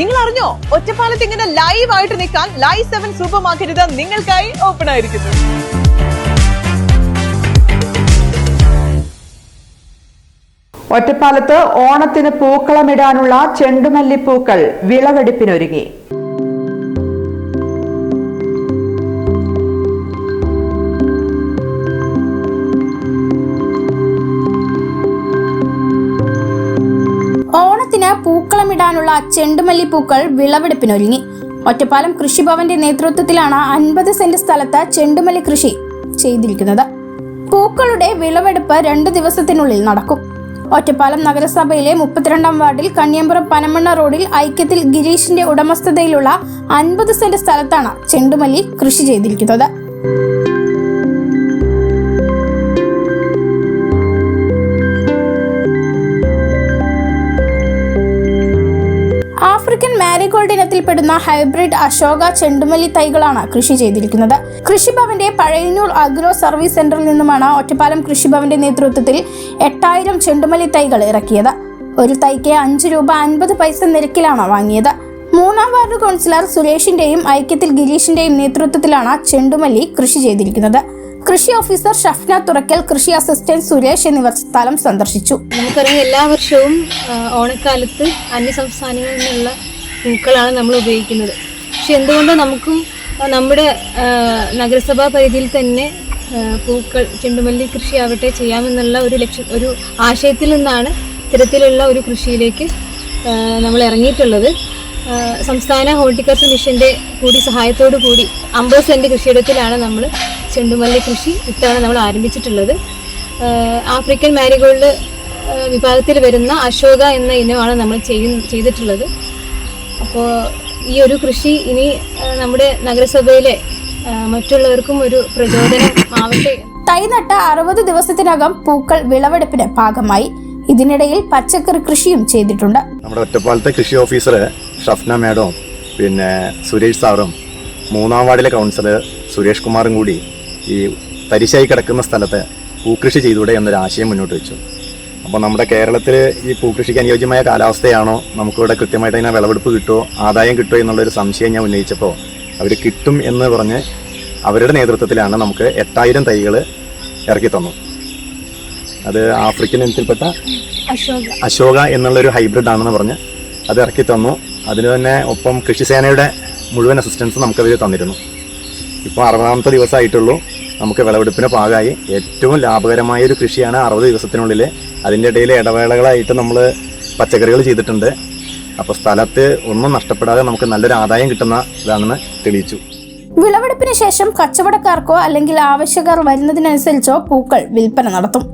നിങ്ങൾ അറിഞ്ഞോ ഒറ്റപ്പാലത്ത് ഇങ്ങനെ ലൈവ് ആയിട്ട് നിൽക്കാൻ ലൈവ് സെവൻ സൂപ്പർ മാർക്കറ്റ് നിങ്ങൾക്കായി ഓപ്പൺ ആയിരിക്കുന്നു. ഒറ്റപ്പാലത്ത് ഓണത്തിന് പൂക്കളമിടാനുള്ള ചെണ്ടുമല്ലിപ്പൂക്കൾ വിളവെടുപ്പിനൊരുങ്ങി. പൂക്കളമിടാനുള്ള ചെണ്ടുമല്ലിപ്പൂക്കൾ വിളവെടുപ്പിനൊരുങ്ങി. ഒറ്റപ്പാലം കൃഷിഭവന്റെ നേതൃത്വത്തിലാണ് അൻപത് സെന്റ് സ്ഥലത്ത് ചെണ്ടുമല്ലി കൃഷി ചെയ്തിരിക്കുന്നത്. പൂക്കളുടെ വിളവെടുപ്പ് രണ്ട് ദിവസത്തിനുള്ളിൽ നടക്കും. ഒറ്റപ്പാലം നഗരസഭയിലെ മുപ്പത്തിരണ്ടാം വാർഡിൽ കണ്ണിയമ്പുറം പനമണ്ണ റോഡിൽ ഐക്യത്തിൽ ഗിരീഷിന്റെ ഉടമസ്ഥതയിലുള്ള അൻപത് സെന്റ് സ്ഥലത്താണ് ചെണ്ടുമല്ലി കൃഷി ചെയ്തിരിക്കുന്നത്. ആഫ്രിക്കൻ മാരിഗോൾഡ് ഇനത്തിൽപ്പെടുന്ന ഹൈബ്രിഡ് അശോക ചെണ്ടുമല്ലി തൈകളാണ് കൃഷി ചെയ്തിരിക്കുന്നത്. കൃഷിഭവന്റെ പഴയന്നൂർ അഗ്രോ സർവീസ് സെന്ററിൽ നിന്നുമാണ് ഒറ്റപ്പാലം കൃഷിഭവന്റെ നേതൃത്വത്തിൽ എട്ടായിരം ചെണ്ടുമല്ലി തൈകൾ ഇറക്കിയത്. ഒരു തൈക്ക് അഞ്ച് രൂപ അൻപത് പൈസ നിരക്കിലാണ് വാങ്ങിയത്. മൂന്നാം വാർഡ് കൗൺസിലർ സുരേഷിന്റെയും ഐക്യത്തിൽ ഗിരീഷിന്റെയും നേതൃത്വത്തിലാണ് ചെണ്ടുമല്ലി കൃഷി ചെയ്തിരിക്കുന്നത്. കൃഷി ഓഫീസർ ഷഫ്ന തുറക്കൽ കൃഷി അസിസ്റ്റന്റ് സുരേഷ് എന്നിവർ സ്ഥലം സന്ദർശിച്ചു. നമുക്കറിയാം എല്ലാ വർഷവും ഓണക്കാലത്ത് അന്യ സംസ്ഥാനങ്ങളിൽ നിന്നുള്ള പൂക്കളാണ് നമ്മൾ ഉപയോഗിക്കുന്നത്. പക്ഷെ എന്തുകൊണ്ടോ നമുക്കും നമ്മുടെ നഗരസഭാ പരിധിയിൽ തന്നെ പൂക്കൾ ചെണ്ടുമല്ലി കൃഷി ആവട്ടെ ചെയ്യാമെന്നുള്ള ഒരു ലക്ഷ്യം ഒരു ആശയത്തിൽ നിന്നാണ് ഇത്തരത്തിലുള്ള ഒരു കൃഷിയിലേക്ക് നമ്മൾ ഇറങ്ങിയിട്ടുള്ളത്. സംസ്ഥാന ഹോർട്ടിക്കൾച്ചർ മിഷന്റെ കൂടി സഹായത്തോടു കൂടി അമ്പത് സെന്റ് കൃഷിയിടത്തിലാണ് നമ്മൾ ചെണ്ടുമല്ലി കൃഷി ഇത്തവണ നമ്മൾ ആരംഭിച്ചിട്ടുള്ളത്. ആഫ്രിക്കൻ മാരിഗോൾഡ് വിഭാഗത്തിൽ വരുന്ന അശോക എന്ന ഇനമാണ് നമ്മൾ ചെയ്യുന്ന ചെയ്തിട്ടുള്ളത്. അപ്പോൾ ഈ ഒരു കൃഷി ഇനി നമ്മുടെ നഗരസഭയിലെ മറ്റുള്ളവർക്കും ഒരു പ്രചോദനം ആവട്ടെ. തൈ നട്ട അറുപത് ദിവസത്തിനകം പൂക്കൾ വിളവെടുപ്പിന് ഭാഗമായി ഇതിനിടയിൽ പച്ചക്കറി കൃഷിയും ചെയ്തിട്ടുണ്ട്. നമ്മുടെ ഒറ്റപ്പാലത്തെ കൃഷി ഓഫീസർ ഷഫ്ന മേഡവും പിന്നെ സുരേഷ് സാറും മൂന്നാം വാർഡിലെ കൗൺസിലർ സുരേഷ് കുമാറും കൂടി ഈ തരിശായി കിടക്കുന്ന സ്ഥലത്ത് പൂക്കൃഷി ചെയ്തൂടെ എന്നൊരു ആശയം മുന്നോട്ട് വെച്ചു. അപ്പോൾ നമ്മുടെ കേരളത്തിൽ ഈ പൂക്കൃഷിക്ക് അനുയോജ്യമായ കാലാവസ്ഥയാണോ? നമുക്കിവിടെ കൃത്യമായിട്ട് അതിനെ വിളവെടുപ്പ് കിട്ടുമോ ആദായം കിട്ടുമോ എന്നുള്ളൊരു സംശയം ഞാൻ ഉന്നയിച്ചപ്പോൾ അവർ കിട്ടും എന്ന് പറഞ്ഞ് അവരുടെ നേതൃത്വത്തിലാണ് നമുക്ക് എട്ടായിരം തൈകൾ ഇറക്കി തന്നു. അത് ആഫ്രിക്കൻ ഇനത്തിൽപ്പെട്ട അശോക. അശോക എന്നുള്ളൊരു ഹൈബ്രിഡ് ആണെന്ന് പറഞ്ഞ് അത് ഇറക്കി തന്നു. അതിന് തന്നെ ഒപ്പം കൃഷിസേനയുടെ മുഴുവൻ അസിസ്റ്റൻസ് നമുക്കവർ തന്നിരുന്നു. ഇപ്പോൾ അറുപതാമത്തെ ദിവസമായിട്ടുള്ളൂ. നമുക്ക് വിളവെടുപ്പിന് പാകമായി ഏറ്റവും ലാഭകരമായ ഒരു കൃഷിയാണ് അറുപത് ദിവസത്തിനുള്ളിൽ അതിന്റെ ഇടയിൽ ഇടവേളകളായിട്ട് നമ്മൾ പച്ചക്കറികൾ ചെയ്തിട്ടുണ്ട്. അപ്പോൾ സ്ഥലത്ത് ഒന്നും നഷ്ടപ്പെടാതെ നമുക്ക് നല്ലൊരു ആദായം കിട്ടുന്ന ഇതാണെന്ന് തെളിയിച്ചു. വിളവെടുപ്പിന് ശേഷം കച്ചവടക്കാർക്കോ അല്ലെങ്കിൽ ആവശ്യക്കാർ വരുന്നതിനനുസരിച്ചോ പൂക്കൾ വിൽപ്പന നടത്തും.